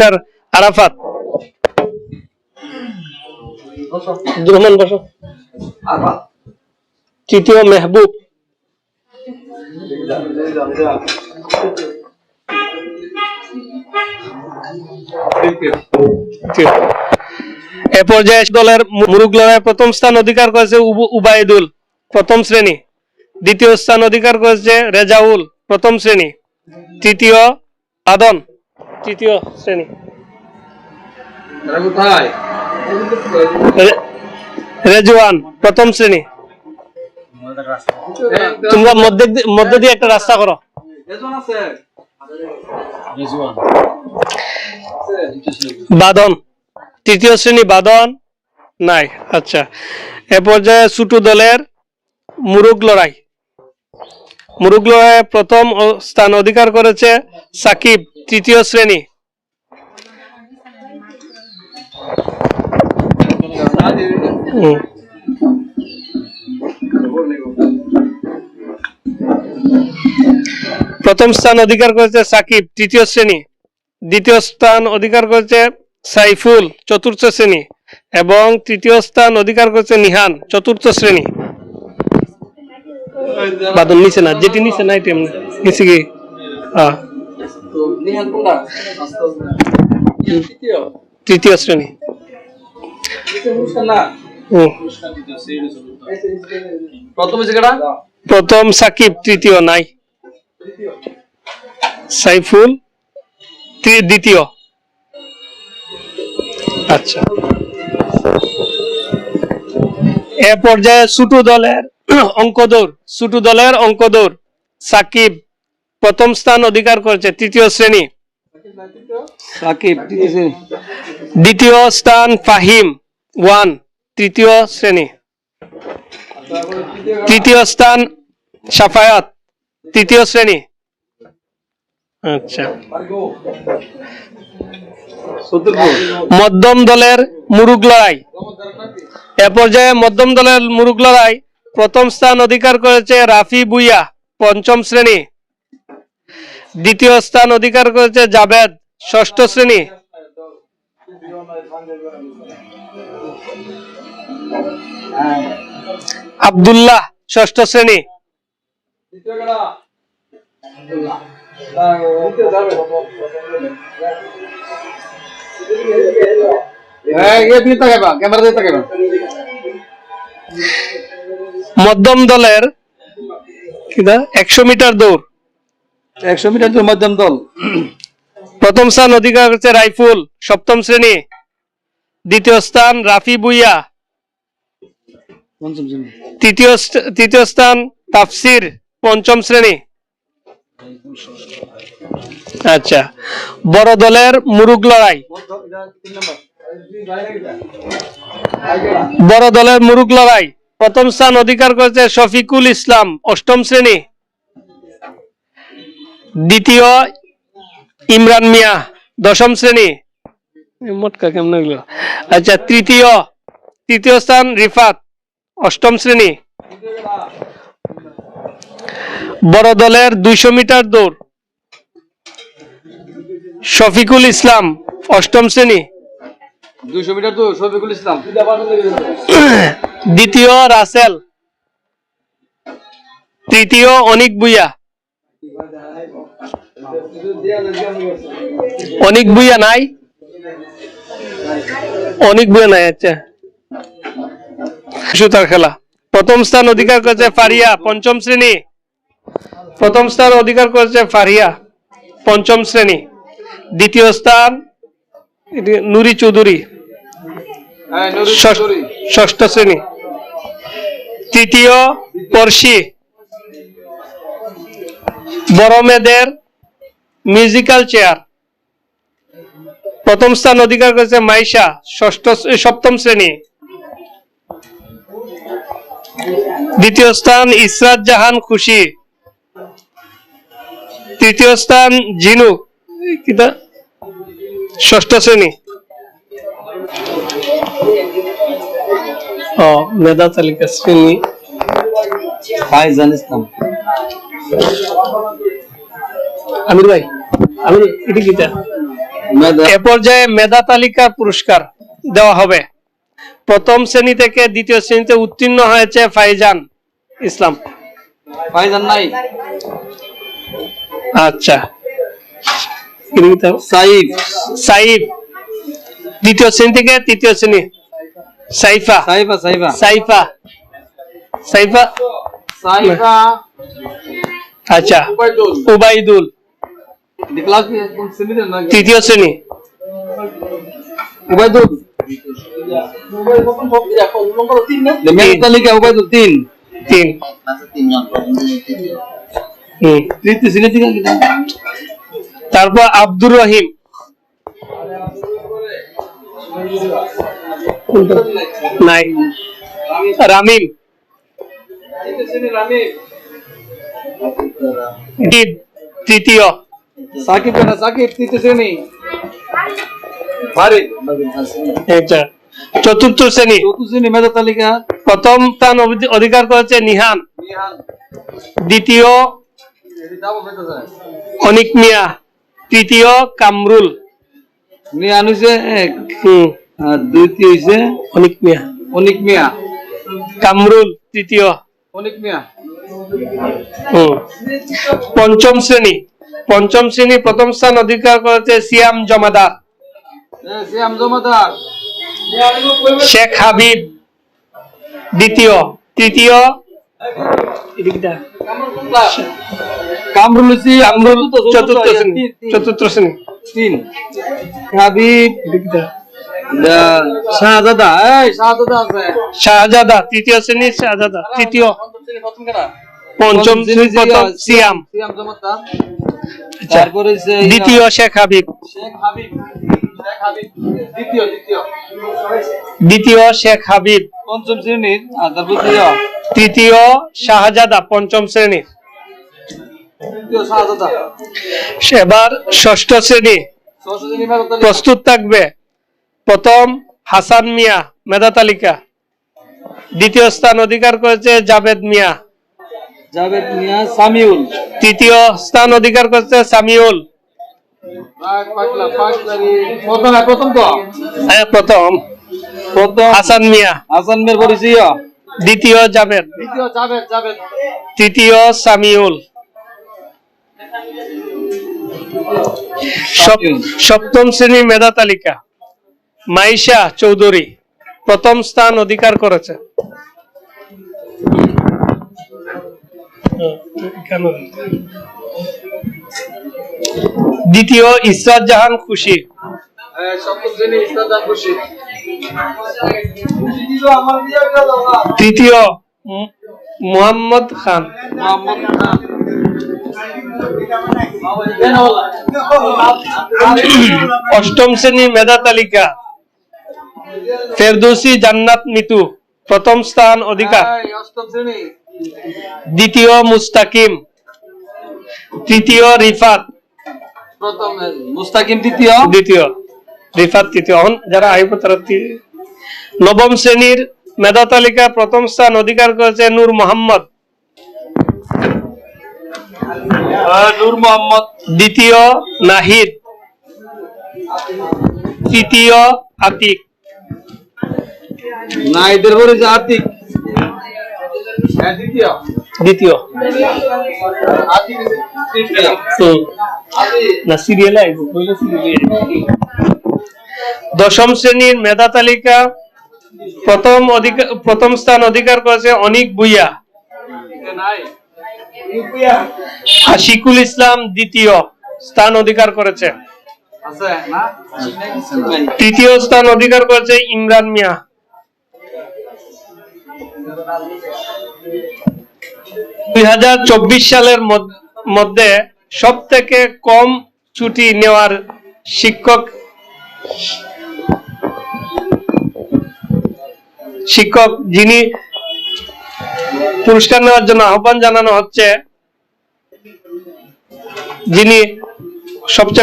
ইয়াসের আরাফাত। তৃতীয় মেহবুব। এ পর্যায়ে দলের মুরুগ লড়াই প্রথম স্থান অধিকার করেছে উব- উবাইদুল প্রথম শ্রেণি। দ্বিতীয় স্থান অধিকার করেছে রেজাউল, প্রথম শ্রেণি। তৃতীয় আদন। তৃতীয় শ্রেণি। রেজওয়ান প্রথম শ্রেণি। তোমরা মধ্যে দিয়ে একটা রাস্তা করো। বাদন। তৃতীয় শ্রেণি বাদন নাই। আচ্ছা। এ পর্যায়ে ছোট দলের মুরুগ লড়াই। মুরুগ লড়াইয়ে প্রথম স্থান অধিকার করেছে সাকিব। তৃতীয় শ্রেণি। প্রথম স্থান অধিকার করেছে সাকিব, তৃতীয় শ্রেণি। দ্বিতীয় স্থান অধিকার করেছে সাইফুল, চতুর্থ শ্রেণি। এবং তৃতীয় স্থান অধিকার করেছে নিহান, চতুর্থ শ্রেণি। বাদন নিচে না, যেটি নিচে না, এটি। নিচে কি? হ্যাঁ তৃতীয় তৃতীয় শ্রেণি। প্রথম প্রথম সাকিব তৃতীয় নাই। সাইফুল দ্বিতীয়। আচ্ছা। এ পর্যায়ে ছোট দলের অঙ্ক দৌড় ছোট দলের অঙ্ক দৌড় সাকিব প্রথম স্থান অধিকার করেছে তৃতীয় শ্রেণি। দ্বিতীয় স্থান ফাহিম ওয়ান তৃতীয় শ্রেণি। তৃতীয় স্থান সাফায়াত তৃতীয় শ্রেণি। আচ্ছা। মধ্যম দলের মুরুগ লড়াই। এ পর্যায়ে মধ্যম দলের মুরুগ লড়াই প্রথম স্থান অধিকার করেছে রাফি বুইয়া পঞ্চম শ্রেণি। দ্বিতীয় স্থান অধিকার করেছে জাভেদ ষষ্ঠ শ্রেণি। আব্দুল্লাহ ষষ্ঠ শ্রেণি। তাকাইবা মধ্যম দলের একশো মিটার দৌড়। একশো মিটার তো মধ্যম দল। প্রথম স্থান অধিকার করেছে রাইফুল সপ্তম শ্রেণি। দ্বিতীয় স্থান রাফি বুইয়া তৃতীয় তৃতীয় স্থান তাফসির পঞ্চম শ্রেণি। আচ্ছা বড় দলের মুরুগ লড়াই। বড় দলের মুরুগ লড়াই। প্রথম স্থান অধিকার করেছে শফিকুল ইসলাম অষ্টম শ্রেণি। দ্বিতীয় ইমরান মিয়া দশম শ্রেণি। মোটকা কেমন এগুলো আচ্ছা তৃতীয় তৃতীয় স্থান রিফাত অষ্টম শ্রেণি। বড় দলের দুইশো মিটার দৌড়। শফিকুল ইসলাম অষ্টম শ্রেণি। দুইশো মিটার তো শফিকুল ইসলাম। দ্বিতীয় রাসেল। তৃতীয় অনিক বুইয়া অনিক বুইয়া নাই? অনিক বুইয়া নাই আচ্ছা। সুতার খেলা। প্রথম স্থান অধিকার করেছে ফারিয়া পঞ্চম শ্রেণি। প্রথম স্থান অধিকার করেছে ফারিয়া পঞ্চম শ্রেণি। দ্বিতীয় স্থান নুরি চৌধুরী। ষষ্ঠ ষষ্ঠ শ্রেণি। তৃতীয় পড়শি। বড় মেয়েদের মিউজিক্যাল চেয়ার প্রথম স্থান অধিকার করেছে মাইশা ষষ্ঠ সপ্তম শ্রেণি। দ্বিতীয় স্থান ইসরাত জাহান খুশি। তৃতীয় স্থান জিনু ষষ্ঠ শ্রেণি। ও মেধা তালিকা শ্রেণি। ফাইজান ইসলাম আমির ভাই আমির এটা কিটা? এ পর্যায়ে মেধা তালিকা পুরস্কার দেওয়া হবে। প্রথম শ্রেণি থেকে দ্বিতীয় শ্রেণীতে উত্তীর্ণ হয়েছে ফাইজান ইসলাম। ফাইজান নাই। আচ্ছা। সাইফ। সাইফ। দ্বিতীয় শ্রেণি থেকে তৃতীয় শ্রেণি। সাইফা। সাইফা সাইফা। সাইফা। সাইফা? সাইফা। আচ্ছা। উবাইদুল উবাইদুল দি ক্লাস কোন শ্রেণীতে না তৃতীয় শ্রেণি। উবাইদুল তালিকা উবাইদুল তিন তিন। তৃতীয় শ্রেণি থেকে তারপর আব্দুর রহিম। নাই। রামিম। তৃতীয়। সাকিব কেনা? সাকিব তৃতীয় শ্রেণি। চতুর্থ শ্রেণি। চতুর্থ শ্রেণি মেধা তালিকা। প্রথম স্থান অধিকার করেছে নিহান। দ্বিতীয় অনিক মিয়া। তৃতীয় কামরুল। নিহান হইছে এক। দ্বিতীয় হইছে অনিক মিয়া। অনিক মিয়া। কামরুল তৃতীয়। অনিক মিয়া। পঞ্চম শ্রেণি। পঞ্চম শ্রেণি প্রথম স্থান অধিকার করেছে সিয়াম জমাদার। জমাদার। শেখ হাবিব দ্বিতীয় তৃতীয় কামরুল হইছে কামরুল চতুর্থ তিন, শ্রেণি চতুর্থ শ্রেণি। তিন। হাবিব শাহজাদা এই শাহজাদা আছে। শাহজাদা তৃতীয় শ্রেণি শাহজাদা তৃতীয়। পঞ্চম প্রথম সিয়াম। আচ্ছা। তারপরে দ্বিতীয় শেখ হাবিব। শেখ হাবিব দ্বিতীয় দ্বিতীয়। দ্বিতীয় শেখ হাবিব। পঞ্চম শ্রেণির আর তারপর তৃতীয় শাহজাদা পঞ্চম শ্রেণি তৃতীয় এবার ষষ্ঠ শ্রেণি। প্রস্তুত থাকবে। প্রথম হাসান মিয়া মেধা তালিকা। দ্বিতীয় স্থান অধিকার করেছে জাভেদ মিয়া। জাভেদ মিয়া সামিউল। তৃতীয় স্থান অধিকার করেছে সামিউল। প্রথম তো? হ্যাঁ প্রথম। প্রথম। হাসান মিয়া। হাসান মের পরিচয়? দ্বিতীয় জাভেদ দ্বিতীয় জাভেদ জাভেদ তৃতীয় সামিউল। সপ্তম শ্রেণি মেধা তালিকা। মাইশা চৌধুরী। প্রথম স্থান অধিকার করেছে। দ্বিতীয় ইসরাত জাহান খুশি। গেল তৃতীয় মুহাম্মদ খান। মোহাম্মদ খান। অষ্টম শ্রেণি মেধা তালিকা। ফেরদৌসি জান্নাত মিতু প্রথম স্থান অধিকার। অষ্টম শ্রেণি। দ্বিতীয় মুস্তাকিম তৃতীয় রিফাত। প্রথম মুস্তাকিম দ্বিতীয় দ্বিতীয় রিফাত তৃতীয়। যারা তারা নবম শ্রেণির মেধা তালিকা প্রথম স্থান অধিকার করেছে নূর মোহাম্মদ। নূর মোহাম্মদ। দ্বিতীয় নাহিদ তৃতীয় আতিক। নাইদের পরিচয় আতিক। দ্বিতীয়। না সিরিয়ালে আইব। দশম শ্রেণির মেধা তালিকা প্রথম অধিকার প্রথম স্থান অধিকার করেছে অনিক নাই আশিকুল ইসলাম দ্বিতীয় স্থান অধিকার করেছে। তৃতীয় স্থান অধিকার করেছে ইমরান মিয়া। দুই হাজার চব্বিশ সালের মধ্যে সব থেকে কম ছুটি নেওয়ার শিক্ষক শিক্ষক যিনি পুরস্কার নেওয়ার জন্য আহ্বান জানানো হচ্ছে, যিনি সবচেয়ে